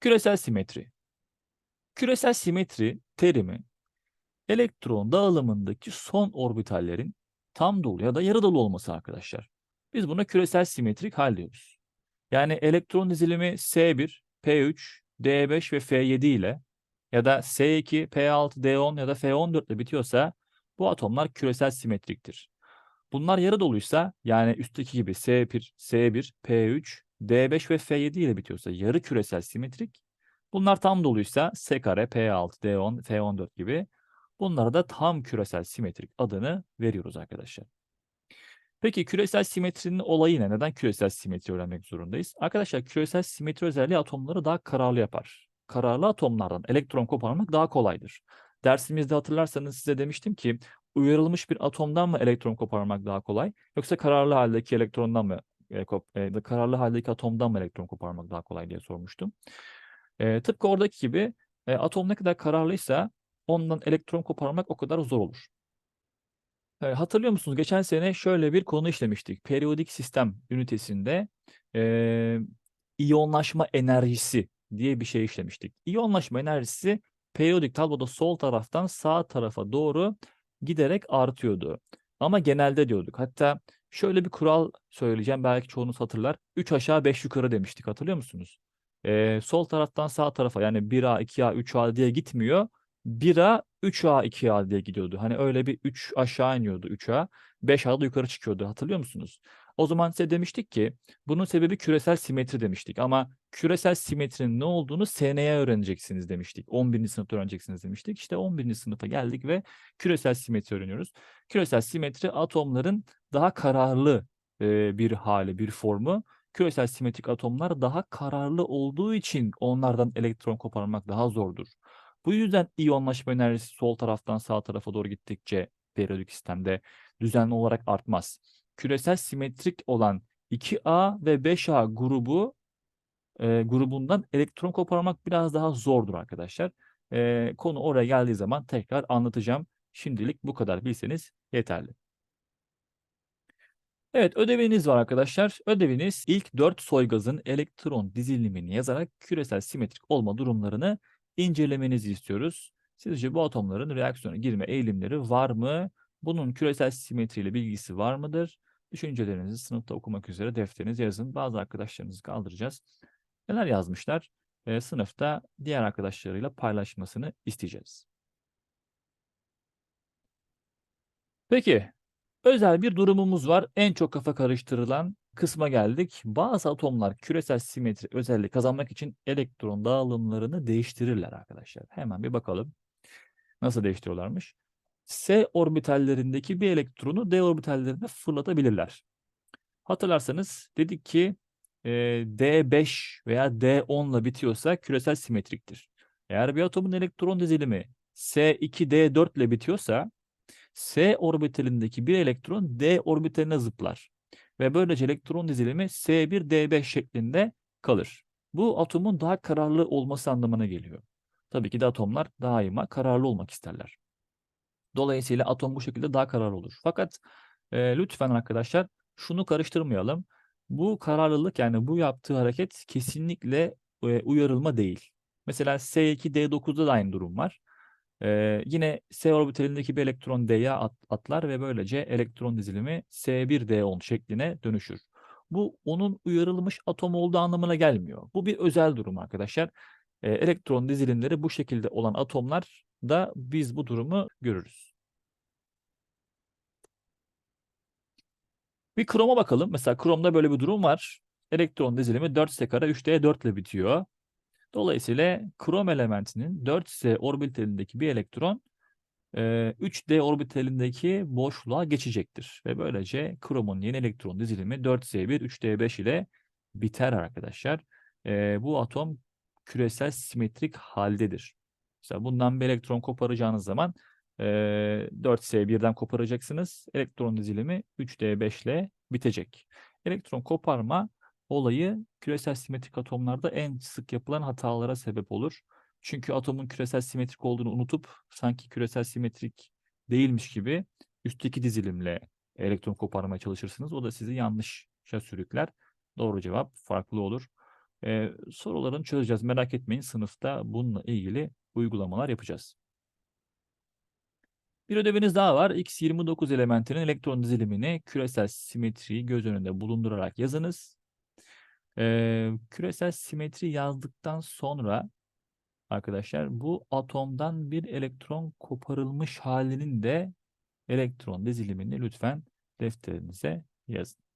Küresel simetri. Küresel simetri terimi elektron dağılımındaki son orbitallerin tam dolu ya da yarı dolu olması arkadaşlar. Biz buna küresel simetrik hal diyoruz. Yani elektron dizilimi S1, P3, D5 ve F7 ile ya da S2, P6, D10 ya da F14 ile bitiyorsa bu atomlar küresel simetriktir. Bunlar yarı doluysa yani üstteki gibi S1, S1, P3, D5 ve F7 ile bitiyorsa yarı küresel simetrik. Bunlar tam doluysa S kare, P6, D10, F14 gibi bunlara da tam küresel simetrik adını veriyoruz arkadaşlar. Peki küresel simetrinin olayı ne? Neden küresel simetri öğrenmek zorundayız? Arkadaşlar küresel simetri özelliği atomları daha kararlı yapar. Kararlı atomlardan elektron koparmak daha kolaydır. Dersimizde hatırlarsanız size demiştim ki uyarılmış bir atomdan mı elektron koparmak daha kolay yoksa kararlı haldeki elektrondan mı e, e, kararlı haldeki atomdan mı elektron koparmak daha kolay diye sormuştum. E, tıpkı oradaki gibi e, atom ne kadar kararlıysa ondan elektron koparmak o kadar zor olur. E, hatırlıyor musunuz? Geçen sene şöyle bir konu işlemiştik. Periyodik sistem ünitesinde e, iyonlaşma enerjisi diye bir şey işlemiştik. İyonlaşma enerjisi periyodik tabloda sol taraftan sağ tarafa doğru giderek artıyordu. Ama genelde diyorduk. Hatta şöyle bir kural söyleyeceğim. Belki çoğunuz hatırlar. 3 aşağı 5 yukarı demiştik. Hatırlıyor musunuz? E, sol taraftan sağ tarafa yani 1A, 2A, 3A diye gitmiyor. 1A, 3A, 2A diye gidiyordu. Hani öyle bir 3 aşağı iniyordu 3A. 5A da yukarı çıkıyordu. Hatırlıyor musunuz? O zaman size demiştik ki bunun sebebi küresel simetri demiştik. Ama küresel simetrinin ne olduğunu seneye öğreneceksiniz demiştik. 11. sınıfta öğreneceksiniz demiştik. İşte 11. sınıfa geldik ve küresel simetri öğreniyoruz. Küresel simetri atomların daha kararlı e, bir hali, bir formu. Küresel simetrik atomlar daha kararlı olduğu için onlardan elektron koparmak daha zordur. Bu yüzden iyonlaşma enerjisi sol taraftan sağ tarafa doğru gittikçe periyodik sistemde düzenli olarak artmaz. Küresel simetrik olan 2A ve 5A grubu e, grubundan elektron koparmak biraz daha zordur arkadaşlar. E, konu oraya geldiği zaman tekrar anlatacağım. Şimdilik bu kadar bilseniz yeterli. Evet ödeviniz var arkadaşlar. Ödeviniz ilk 4 soygazın elektron dizilimini yazarak küresel simetrik olma durumlarını incelemenizi istiyoruz. Sizce bu atomların reaksiyona girme eğilimleri var mı? Bunun küresel simetriyle bilgisi var mıdır? Düşüncelerinizi sınıfta okumak üzere defterinize yazın. Bazı arkadaşlarınızı kaldıracağız. Neler yazmışlar? Ee, sınıfta diğer arkadaşlarıyla paylaşmasını isteyeceğiz. Peki, özel bir durumumuz var. En çok kafa karıştırılan kısma geldik. Bazı atomlar küresel simetri özelliği kazanmak için elektron dağılımlarını değiştirirler arkadaşlar. Hemen bir bakalım. Nasıl değiştiriyorlarmış? S orbitallerindeki bir elektronu D orbitallerine fırlatabilirler. Hatırlarsanız dedik ki e, D5 veya D10 ile bitiyorsa küresel simetriktir. Eğer bir atomun elektron dizilimi S2D4 ile bitiyorsa S orbitalindeki bir elektron D orbitaline zıplar. Ve böylece elektron dizilimi S1D5 şeklinde kalır. Bu atomun daha kararlı olması anlamına geliyor. Tabii ki de atomlar daima kararlı olmak isterler. Dolayısıyla atom bu şekilde daha kararlı olur. Fakat e, lütfen arkadaşlar şunu karıştırmayalım. Bu kararlılık yani bu yaptığı hareket kesinlikle e, uyarılma değil. Mesela S2D9'da da aynı durum var. Ee, yine S orbitalindeki bir elektron D'ye at, atlar ve böylece elektron dizilimi S1D10 şekline dönüşür. Bu onun uyarılmış atom olduğu anlamına gelmiyor. Bu bir özel durum arkadaşlar. Ee, elektron dizilimleri bu şekilde olan atomlar da biz bu durumu görürüz. Bir kroma bakalım. Mesela kromda böyle bir durum var. Elektron dizilimi 4S kare 3D4 ile bitiyor. Dolayısıyla krom elementinin 4s orbitalindeki bir elektron 3d orbitalindeki boşluğa geçecektir. Ve böylece kromun yeni elektron dizilimi 4s1, 3d5 ile biter arkadaşlar. Bu atom küresel simetrik haldedir. Mesela bundan bir elektron koparacağınız zaman 4s1'den koparacaksınız. Elektron dizilimi 3d5 ile bitecek. Elektron koparma olayı küresel simetrik atomlarda en sık yapılan hatalara sebep olur. Çünkü atomun küresel simetrik olduğunu unutup sanki küresel simetrik değilmiş gibi üstteki dizilimle elektron koparmaya çalışırsınız. O da sizi yanlışa sürükler. Doğru cevap farklı olur. Ee, sorularını çözeceğiz. Merak etmeyin sınıfta bununla ilgili uygulamalar yapacağız. Bir ödeviniz daha var. X29 elementinin elektron dizilimini küresel simetriyi göz önünde bulundurarak yazınız. Ee, küresel simetri yazdıktan sonra arkadaşlar bu atomdan bir elektron koparılmış halinin de elektron dizilimini lütfen defterinize yazın.